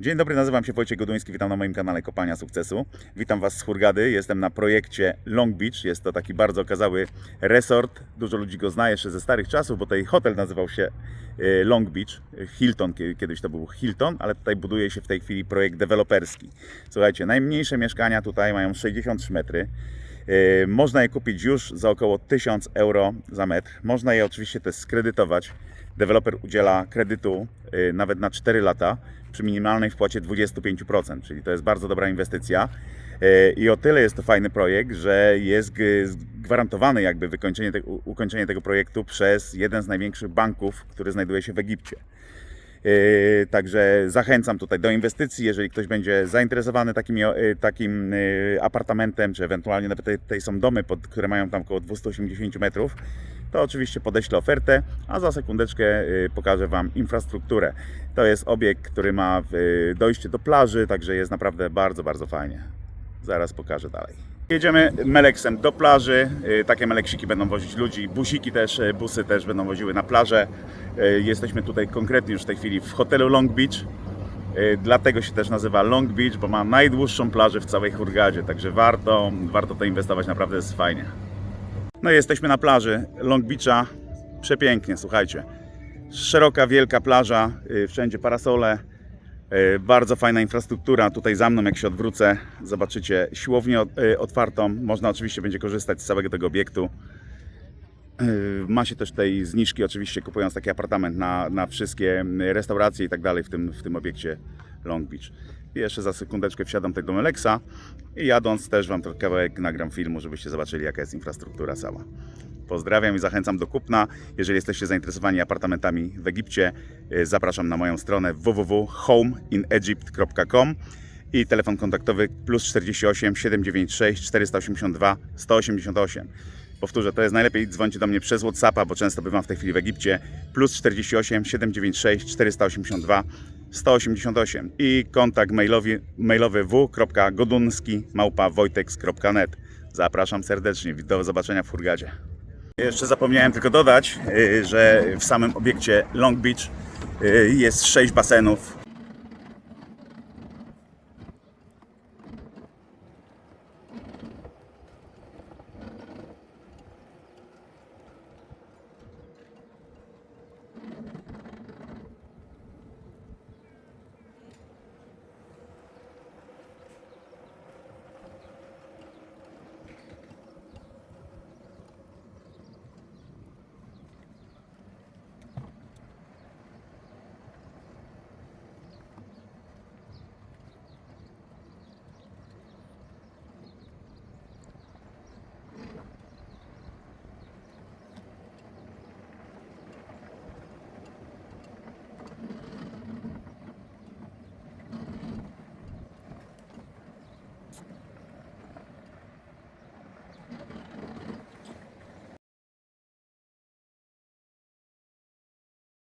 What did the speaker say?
Dzień dobry, nazywam się Wojciech Goduński, witam na moim kanale Kopalnia Sukcesu. Witam Was z Hurgady, jestem na projekcie Long Beach. Jest to taki bardzo okazały resort. Dużo ludzi go zna jeszcze ze starych czasów, bo tutaj hotel nazywał się e, Long Beach. Hilton, kie- kiedyś to był Hilton, ale tutaj buduje się w tej chwili projekt deweloperski. Słuchajcie, najmniejsze mieszkania tutaj mają 63 metry. E, Można je kupić już za około 1000 euro za metr. Można je oczywiście też skredytować. Deweloper udziela kredytu y, nawet na 4 lata przy minimalnej wpłacie 25%, czyli to jest bardzo dobra inwestycja. Y, I o tyle jest to fajny projekt, że jest gwarantowane jakby wykończenie ukończenie tego projektu przez jeden z największych banków, który znajduje się w Egipcie. Yy, Także zachęcam tutaj do inwestycji, jeżeli ktoś będzie zainteresowany takim, yy, takim yy, apartamentem, czy ewentualnie nawet tutaj- są domy, które mają tam około 280 metrów, to oczywiście podeślę ofertę, a za sekundeczkę pokażę Wam infrastrukturę. To jest obiekt, który ma dojście do plaży, także jest naprawdę bardzo, bardzo fajnie. Zaraz pokażę dalej. Jedziemy meleksem do plaży. Y, Takie meleksiki będą wozić ludzi. Busiki też, y, busy też będą woziły na plażę. Y, Jesteśmy tutaj konkretnie już w tej chwili w hotelu Long Beach. Dlatego się też nazywa Long Beach, bo ma najdłuższą plażę w całej Hurgadzie. Także warto, warto to inwestować, naprawdę jest fajnie. No i jesteśmy na plaży Long Beacha. Przepięknie, słuchajcie. Szeroka, wielka plaża, wszędzie parasole. E, Bardzo fajna infrastruktura. Tutaj za mną, jak się odwrócę, zobaczycie siłownię e, otwartą. Można oczywiście będzie korzystać z całego tego obiektu. E, Ma się też tej zniżki, oczywiście kupując taki apartament na, na wszystkie restauracje i tak dalej w tym, w tym obiekcie Long Beach. I jeszcze za sekundeczkę wsiadam tego Melexa i jadąc też Wam kawałek nagram filmu, żebyście zobaczyli jaka jest infrastruktura cała. Pozdrawiam i zachęcam do kupna. Jeżeli jesteście zainteresowani apartamentami w Egipcie, y, zapraszam na moją stronę www.homeinegypt.com i telefon kontaktowy plus 48 796 482 188. Powtórzę, to jest najlepiej dzwońcie do mnie przez Whatsappa, bo często bywam w tej chwili w Egipcie. Plus 48 796 482 188 i kontakt mailowy, mailowy w.godunski. Zapraszam serdecznie. Do zobaczenia w Hurgadzie. Jeszcze zapomniałem tylko dodać, y, że w samym obiekcie Long Beach y, jest 6 basenów